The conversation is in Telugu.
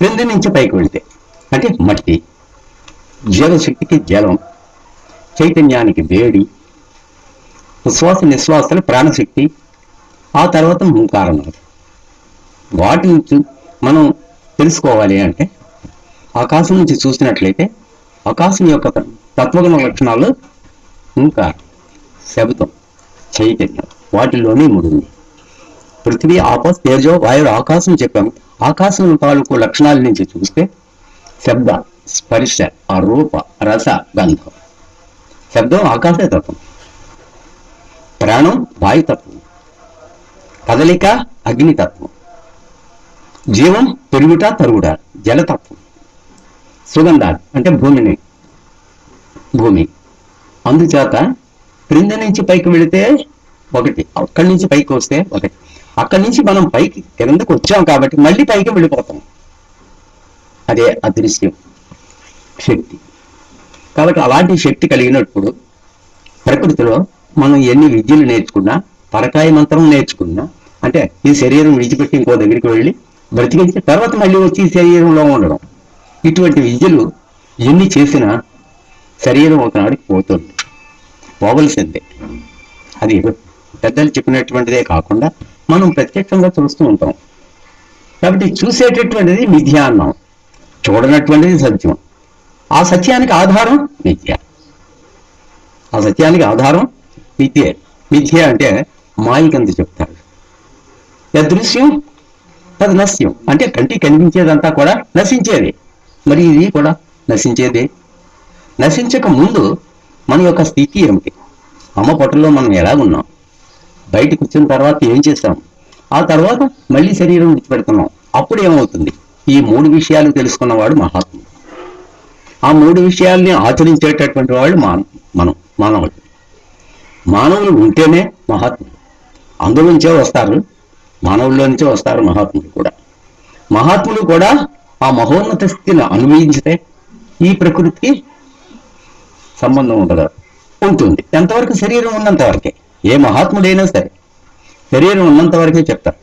క్రింది నుంచి పైకి వెళితే అంటే మట్టి జీవశక్తికి జలం చైతన్యానికి వేడి ఉశ్వాస నిశ్వాసాలు ప్రాణశక్తి ఆ తర్వాత కారణాలు వాటి నుంచి మనం తెలుసుకోవాలి అంటే ఆకాశం నుంచి చూసినట్లయితే ఆకాశం యొక్క తత్వగుణ లక్షణాలు ఇంకా శబ్దం చైతన్యం వాటిలోనే ముడింది. పృథ్వీ ఆపస్ తేజో వాయువు ఆకాశం చెప్పాము. ఆకాశం తాలూకు లక్షణాల నుంచి చూస్తే శబ్ద స్పర్శ ఆ రూప రస గంధం. శబ్దం ఆకాశే తత్వం. ప్రాణం వాయుతత్వం కదలిక అగ్నితత్వం జీవం పెరుగుట తరుగుట జలతత్వం సుగంధాలు అంటే భూమిని భూమి. అందుచేత క్రింద నుంచి పైకి వెళితే ఒకటి అక్కడి నుంచి పైకి వస్తే ఒకటి. అక్కడి నుంచి మనం పైకి కిందకు వచ్చాం కాబట్టి మళ్ళీ పైకి వెళ్ళిపోతాం. అదే అదృశ్యం శక్తి. కాబట్టి అలాంటి శక్తి కలిగినప్పుడు ప్రకృతిలో మనం ఎన్ని విద్యలు నేర్చుకున్నా పరకాయ మంత్రం నేర్చుకున్నా అంటే ఈ శరీరం విడిచిపెట్టి ఇంకో దగ్గరికి వెళ్ళి బ్రతికించి తర్వాత మళ్ళీ వచ్చి ఈ శరీరంలో ఉండడం. ఇటువంటి విద్యలు ఎన్ని చేసినా శరీరం ఒకనాడికి పోతుంది. పోవలసిందే. అది పెద్దలు చెప్పినటువంటిదే కాకుండా మనం ప్రత్యక్షంగా చూస్తూ ఉంటాం. కాబట్టి చూసేటటువంటిది మిథ్య అన్నాం. చూడనటువంటిది సత్యం. ఆ సత్యానికి ఆధారం మిథ్య. ఆ సత్యానికి ఆధారం మిథ్య. మిథ్య అంటే మాయకంత చెప్తాడు యదృశ్యం తది నశ్యం అంటే కంటికి కనిపించేదంతా కూడా నశించేది. మరి ఇది కూడా నశించేదే. నశించక ముందు మన యొక్క స్థితి ఏమిటి? అమ్మ పొట్టలో మనం ఎలా ఉన్నాం బయటకు వచ్చిన తర్వాత ఏం చేస్తాం? ఆ తర్వాత మళ్ళీ శరీరం విడిచిపెడుతున్నాం. అప్పుడు ఏమవుతుంది? ఈ మూడు విషయాలు తెలుసుకున్నవాడు మహాత్ముడు. ఆ మూడు విషయాల్ని ఆచరించేటటువంటి వాళ్ళు మాన మనం మానవులు. మానవులు ఉంటేనే మహాత్ముడు. అందులోంచే వస్తారు. మానవుల్లో నుంచే వస్తారు మహాత్ములు కూడా. మహాత్ములు కూడా ఆ మహోన్నత స్థితిని అనుభవించితే ఈ ప్రకృతికి సంబంధం ఉండదు. ఉంటుంది. ఎంతవరకు శరీరం ఉన్నంత వరకే ఏ మహాత్ముడైనా సరే శరీరం ఉన్నంత వరకే చెప్తారు.